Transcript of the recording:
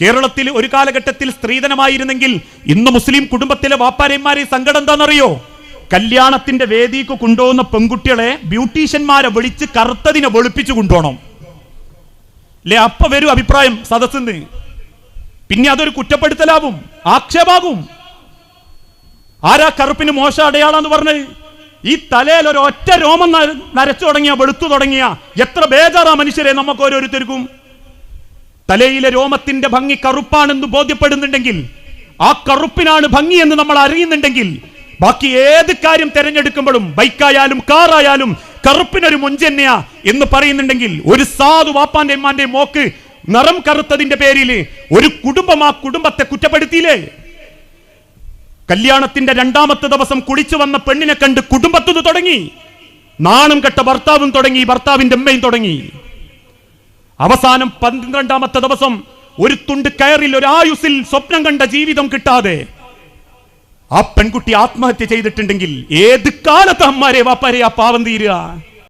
കേരളത്തിൽ ഒരു കാലഘട്ടത്തിൽ സ്ത്രീധനമായിരുന്നെങ്കിൽ ഇന്ന് മുസ്ലിം കുടുംബത്തിലെ വാപ്പാരന്മാരെ സങ്കടം എന്താണെന്നറിയോ? കല്യാണത്തിന്റെ വേദിക്ക് കൊണ്ടുപോകുന്ന പെൺകുട്ടികളെ ബ്യൂട്ടീഷ്യന്മാരെ വിളിച്ച് കറുത്തതിനെ വെളുപ്പിച്ചു കൊണ്ടുപോകണം. അല്ലെ? അപ്പൊ വരും അഭിപ്രായം സദസ്സിന്ന്. പിന്നെ അതൊരു കുറ്റപ്പെടുത്തലാവും ആക്ഷേപാകും ആരാ കറുപ്പിന് മോശം അടയാളാന്ന് പറഞ്ഞ്? ഈ തലയിൽ ഒരു ഒറ്റ രോമം നരച്ചു തുടങ്ങിയ വെളുത്തു തുടങ്ങിയ എത്ര ബേജാറാ മനുഷ്യരെ നമുക്ക് ഓരോരുത്തർക്കും തലയിലെ രോമത്തിന്റെ ഭംഗി കറുപ്പാണെന്ന് ബോധ്യപ്പെടുന്നുണ്ടെങ്കിൽ ആ കറുപ്പിനാണ് ഭംഗി എന്ന് നമ്മൾ അറിയുന്നുണ്ടെങ്കിൽ ബാക്കി ഏത് കാര്യം തിരഞ്ഞെടുക്കുമ്പോഴും ബൈക്കായാലും കാറായാലും കറുപ്പിനൊരു മുൻജന്യ എന്ന് പറയുന്നുണ്ടെങ്കിൽ ഒരു സാധു വാപ്പാന്റെ അമ്മാന്റെ മോക്ക് നിറം കറുത്തതിന്റെ പേരിൽ ഒരു കുടുംബം ആ കുടുംബത്തെ കുറ്റപ്പെടുത്തിയില്ലേ? കല്യാണത്തിന്റെ രണ്ടാമത്തെ ദിവസം കുളിച്ചു വന്ന പെണ്ണിനെ കണ്ട് കുടുംബത്തുനിന്ന് തുടങ്ങി. നാണം കെട്ട ഭർത്താവും തുടങ്ങി ഭർത്താവിന്റെ അമ്മയും തുടങ്ങി. അവസാനം പന്ത്രണ്ടാമത്തെ ദിവസം ഒരു തുണ്ട് കയറിൽ ഒരു ആയുസിൽ സ്വപ്നം കണ്ട ജീവിതം കിട്ടാതെ ആ പെൺകുട്ടി ആത്മഹത്യ ചെയ്തിട്ടുണ്ടെങ്കിൽ ഏത് കാലത്ത് അമ്മാരെ വാപ്പാരെ ആ പാവം തീരുക?